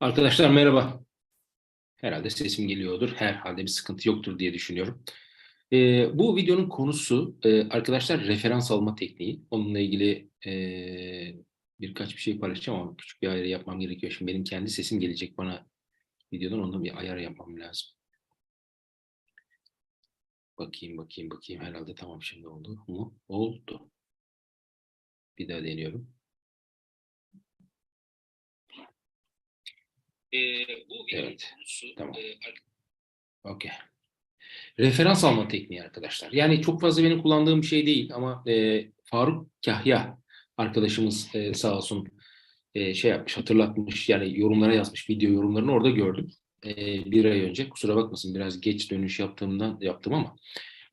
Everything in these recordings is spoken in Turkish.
Arkadaşlar merhaba. Herhalde sesim geliyordur. Herhalde bir sıkıntı yoktur diye düşünüyorum. Ee, bu videonun konusu e, arkadaşlar referans alma tekniği. Onunla ilgili e, birkaç bir şey paylaşacağım ama küçük bir ayar yapmam gerekiyor. Şimdi benim kendi sesim gelecek bana videodan ondan bir ayar yapmam lazım. Bakayım bakayım bakayım. Herhalde tamam şimdi oldu mu? Oldu. Bir daha deniyorum. Ee, bu videonun Evet, konusu tamam. e, Okey. Referans alma tekniği arkadaşlar. Yani çok fazla benim kullandığım bir şey değil ama e, Faruk Kahya arkadaşımız e, sağ olsun e, şey yapmış, hatırlatmış. Yani yorumlara yazmış, video yorumlarını orada gördüm. E, bir ay önce. Kusura bakmasın biraz geç dönüş yaptığımdan yaptım ama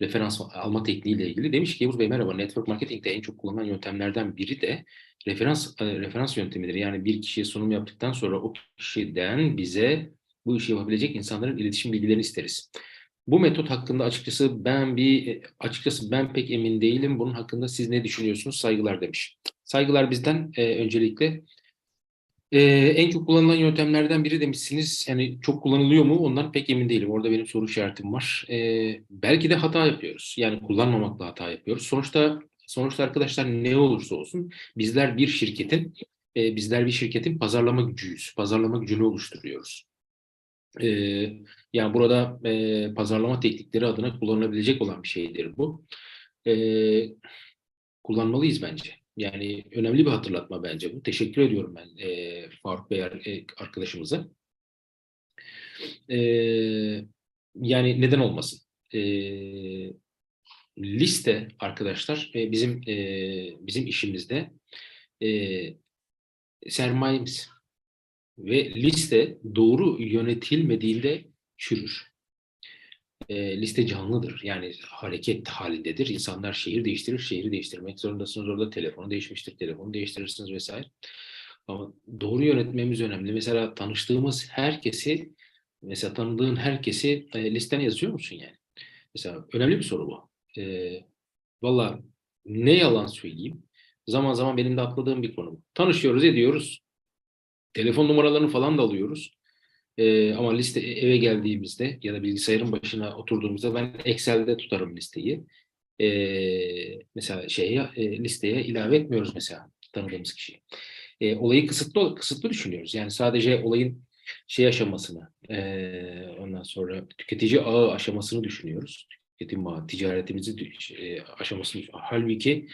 referans alma tekniğiyle ilgili. Demiş ki Yavuz Bey merhaba. Network marketingde en çok kullanılan yöntemlerden biri de referans e, referans yöntemidir. Yani bir kişiye sunum yaptıktan sonra o kişiden bize bu işi yapabilecek insanların iletişim bilgilerini isteriz. Bu metot hakkında açıkçası ben bir açıkçası ben pek emin değilim. Bunun hakkında siz ne düşünüyorsunuz? Saygılar demiş. Saygılar bizden e, öncelikle. E, en çok kullanılan yöntemlerden biri demişsiniz. Yani çok kullanılıyor mu? Ondan pek emin değilim. Orada benim soru işaretim var. E, belki de hata yapıyoruz. Yani kullanmamakla hata yapıyoruz. Sonuçta sonuçta arkadaşlar ne olursa olsun bizler bir şirketin e, bizler bir şirketin pazarlama gücüyüz. Pazarlama gücünü oluşturuyoruz. E, yani burada e, pazarlama teknikleri adına kullanılabilecek olan bir şeydir bu. E, kullanmalıyız bence. Yani önemli bir hatırlatma bence bu. Teşekkür ediyorum ben e, Faruk Bey e, arkadaşımıza. E, yani neden olmasın? E, liste arkadaşlar e, bizim e, bizim işimizde e, sermayemiz ve liste doğru yönetilmediğinde çürür. E, liste canlıdır. Yani hareket halindedir. İnsanlar şehir değiştirir, şehri değiştirmek zorundasınız. Orada telefonu değişmiştir, telefonu değiştirirsiniz vesaire. Ama doğru yönetmemiz önemli. Mesela tanıştığımız herkesi, mesela tanıdığın herkesi e, listene yazıyor musun yani? Mesela önemli bir soru bu. E, Valla ne yalan söyleyeyim. Zaman zaman benim de atladığım bir konu. Tanışıyoruz, ediyoruz. Telefon numaralarını falan da alıyoruz. Ee, ama liste eve geldiğimizde ya da bilgisayarın başına oturduğumuzda ben Excel'de tutarım listeyi. Ee, mesela şeye e, listeye ilave etmiyoruz mesela tanıdığımız kişiyi. Ee, olayı kısıtlı kısıtlı düşünüyoruz. Yani sadece olayın şey aşamasını, e, ondan sonra tüketici ağı aşamasını düşünüyoruz. Tüketim ağı, ticaretimizi e, aşamasını. Halbuki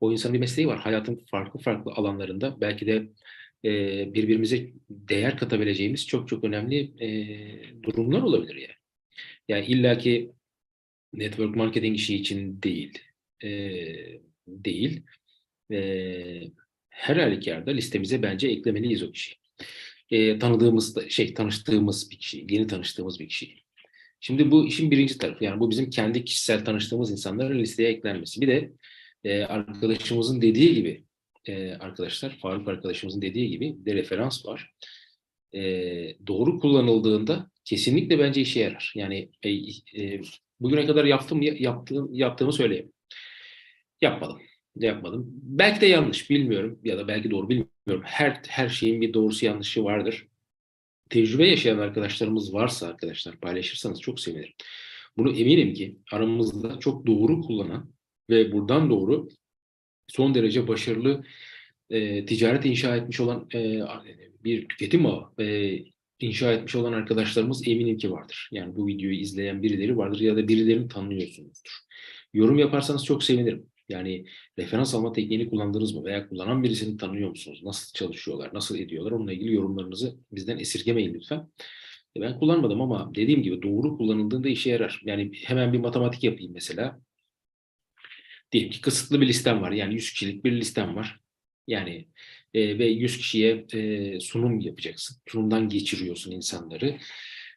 o insanın bir mesleği var. Hayatın farklı farklı alanlarında belki de birbirimize değer katabileceğimiz çok çok önemli durumlar olabilir yani. Yani illaki network marketing işi için değil, değil. E, her halükarda listemize bence eklemeliyiz o kişiyi. E, tanıdığımız, şey tanıştığımız bir kişi, yeni tanıştığımız bir kişi. Şimdi bu işin birinci tarafı. Yani bu bizim kendi kişisel tanıştığımız insanların listeye eklenmesi. Bir de e, arkadaşımızın dediği gibi e, arkadaşlar, Faruk arkadaşımızın dediği gibi de referans var. E, doğru kullanıldığında kesinlikle bence işe yarar. Yani e, e, bugüne kadar yaptım yaptığım yaptığımı söyleyeyim. Yapmadım. Yapmadım. Belki de yanlış bilmiyorum ya da belki doğru bilmiyorum. Her her şeyin bir doğrusu yanlışı vardır. Tecrübe yaşayan arkadaşlarımız varsa arkadaşlar paylaşırsanız çok sevinirim. Bunu eminim ki aramızda çok doğru kullanan ve buradan doğru son derece başarılı e, ticaret inşa etmiş olan e, bir tüketim ağı e, inşa etmiş olan arkadaşlarımız eminim ki vardır. Yani bu videoyu izleyen birileri vardır ya da birilerini tanıyorsunuzdur. Yorum yaparsanız çok sevinirim. Yani referans alma tekniğini kullandınız mı veya kullanan birisini tanıyor musunuz? Nasıl çalışıyorlar, nasıl ediyorlar? Onunla ilgili yorumlarınızı bizden esirgemeyin lütfen. E, Ben kullanmadım ama dediğim gibi doğru kullanıldığında işe yarar. Yani hemen bir matematik yapayım mesela. Diyelim ki kısıtlı bir listem var. Yani 100 kişilik bir listem var. Yani e, ve 100 kişiye e, sunum yapacaksın. Sunumdan geçiriyorsun insanları.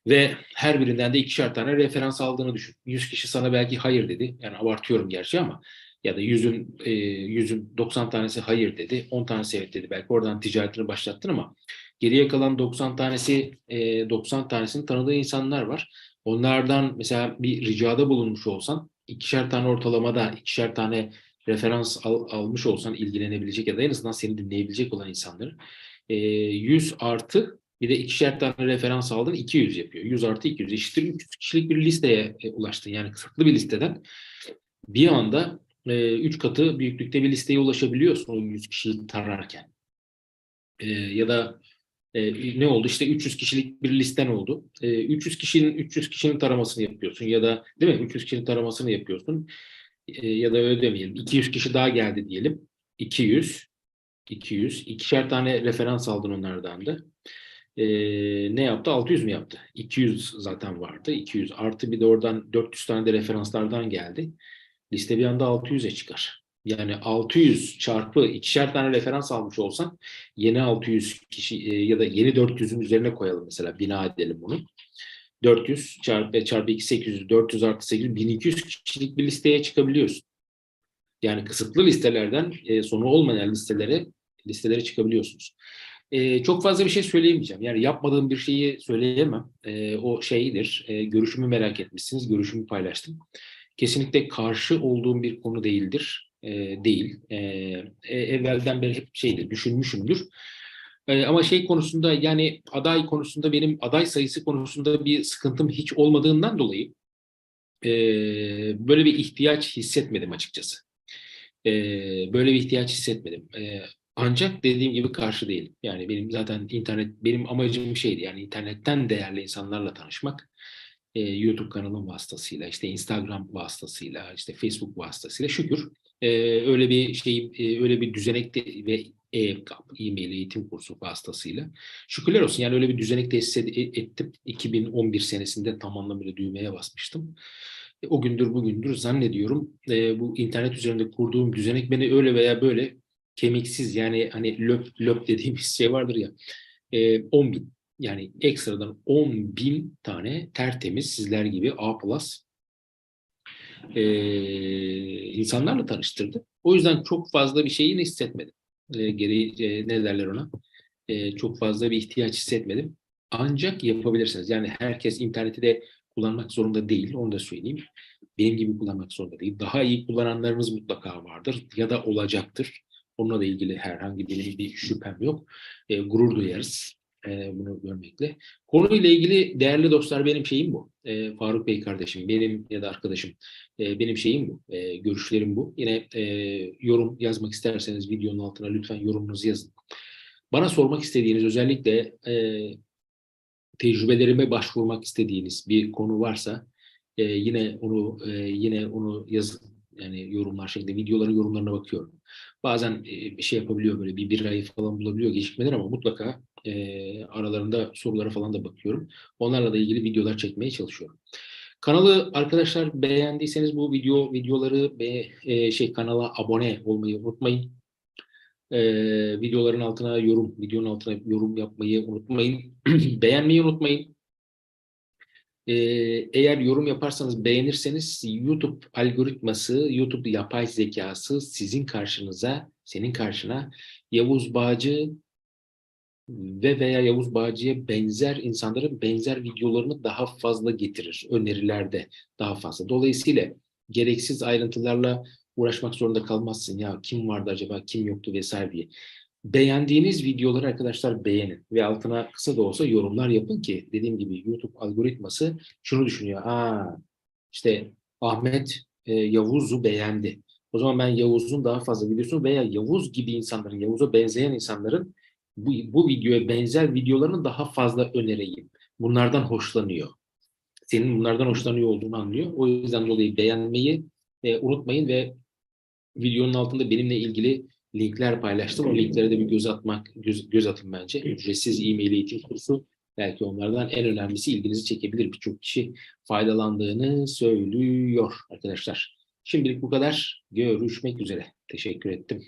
Ve her birinden de ikişer tane referans aldığını düşün. 100 kişi sana belki hayır dedi. Yani abartıyorum gerçi ama ya da 100'ün e, 100'ün 90 tanesi hayır dedi. 10 tanesi evet dedi. Belki oradan ticaretini başlattın ama geriye kalan 90 tanesi e, 90 tanesini tanıdığı insanlar var. Onlardan mesela bir ricada bulunmuş olsan ikişer tane ortalamada ikişer tane referans al- almış olsan ilgilenebilecek ya da en azından seni dinleyebilecek olan insanları e, 100 artı Bir de ikişer tane referans aldın 200 yapıyor. 100 artı 200 eşittir 300 kişilik bir listeye e, ulaştın. Yani kısıtlı bir listeden bir anda 3 katı büyüklükte bir listeye ulaşabiliyorsun o 100 kişiyi tararken. E, ya da e, ne oldu? İşte 300 kişilik bir listen oldu. E, 300 kişinin 300 kişinin taramasını yapıyorsun ya da değil mi? 300 kişinin taramasını yapıyorsun. E, ya da öyle demeyelim. 200 kişi daha geldi diyelim. 200 200 ikişer tane referans aldın onlardan da. E, ne yaptı? 600 mü yaptı? 200 zaten vardı. 200 artı bir de oradan 400 tane de referanslardan geldi. Liste bir anda 600'e çıkar. Yani 600 çarpı ikişer tane referans almış olsan yeni 600 kişi e, ya da yeni 400'ün üzerine koyalım mesela bina edelim bunu. 400 çarpı, çarpı 2 800 400 artı 800 1200 kişilik bir listeye çıkabiliyorsun. Yani kısıtlı listelerden e, sonu olmayan listelere listelere çıkabiliyorsunuz. E, çok fazla bir şey söyleyemeyeceğim. Yani yapmadığım bir şeyi söyleyemem. E, o şeydir. E, görüşümü merak etmişsiniz. Görüşümü paylaştım. Kesinlikle karşı olduğum bir konu değildir. E, değil. E, evvelden beri hep şeydir, düşünmüşümdür. E, ama şey konusunda yani aday konusunda benim aday sayısı konusunda bir sıkıntım hiç olmadığından dolayı e, böyle bir ihtiyaç hissetmedim açıkçası. E, böyle bir ihtiyaç hissetmedim. E, ancak dediğim gibi karşı değilim. Yani benim zaten internet, benim amacım şeydi yani internetten değerli insanlarla tanışmak. E, YouTube kanalım vasıtasıyla, işte Instagram vasıtasıyla, işte Facebook vasıtasıyla şükür e, öyle bir şey, e, öyle bir düzenekte ve e, e-mail eğitim kursu vasıtasıyla. Şükürler olsun yani öyle bir düzenek tesis ettim. 2011 senesinde tam anlamıyla düğmeye basmıştım. E, o gündür bugündür zannediyorum e, bu internet üzerinde kurduğum düzenek beni öyle veya böyle kemiksiz yani hani löp löp dediğimiz şey vardır ya e, 10 bin yani ekstradan 10 bin tane tertemiz sizler gibi A plus e, insanlarla tanıştırdı. O yüzden çok fazla bir şeyini hissetmedim. E, geri e, ne derler ona? E, çok fazla bir ihtiyaç hissetmedim. Ancak yapabilirsiniz. Yani herkes interneti de kullanmak zorunda değil. Onu da söyleyeyim. Benim gibi kullanmak zorunda değil. Daha iyi kullananlarınız mutlaka vardır ya da olacaktır. Onunla da ilgili herhangi bir, bir şüphem yok. E, gurur duyarız e, bunu görmekle. Konuyla ilgili değerli dostlar benim şeyim bu. E, Faruk Bey kardeşim, benim ya da arkadaşım e, benim şeyim bu. E, görüşlerim bu. Yine e, yorum yazmak isterseniz videonun altına lütfen yorumunuzu yazın. Bana sormak istediğiniz özellikle e, tecrübelerime başvurmak istediğiniz bir konu varsa e, yine onu e, yine onu yazın. Yani yorumlar şeklinde videoların yorumlarına bakıyorum. Bazen bir şey yapabiliyor böyle bir bir ay falan bulabiliyor gecikmeler ama mutlaka e, aralarında sorulara falan da bakıyorum. Onlarla da ilgili videolar çekmeye çalışıyorum. Kanalı arkadaşlar beğendiyseniz bu video videoları ve e, şey kanala abone olmayı unutmayın. E, videoların altına yorum, videonun altına yorum yapmayı unutmayın. Beğenmeyi unutmayın. E, eğer yorum yaparsanız, beğenirseniz YouTube algoritması, YouTube yapay zekası sizin karşınıza, senin karşına Yavuz Bağcı ve veya Yavuz Bağcı'ya benzer insanların benzer videolarını daha fazla getirir. Önerilerde daha fazla. Dolayısıyla gereksiz ayrıntılarla uğraşmak zorunda kalmazsın. Ya kim vardı acaba, kim yoktu vesaire diye. Beğendiğiniz videoları arkadaşlar beğenin ve altına kısa da olsa yorumlar yapın ki dediğim gibi YouTube algoritması şunu düşünüyor. Aa işte Ahmet e, Yavuz'u beğendi. O zaman ben Yavuz'un daha fazla videosunu veya Yavuz gibi insanların, Yavuz'a benzeyen insanların bu, bu videoya benzer videolarını daha fazla önereyim. Bunlardan hoşlanıyor. Senin bunlardan hoşlanıyor olduğunu anlıyor. O yüzden dolayı beğenmeyi e, unutmayın ve videonun altında benimle ilgili linkler paylaştım. O linklere de bir göz atmak göz, göz atın bence. Ücretsiz e-mail eğitim kursu belki onlardan en önemlisi ilginizi çekebilir. Birçok kişi faydalandığını söylüyor arkadaşlar. Şimdilik bu kadar. Görüşmek üzere. Teşekkür ettim.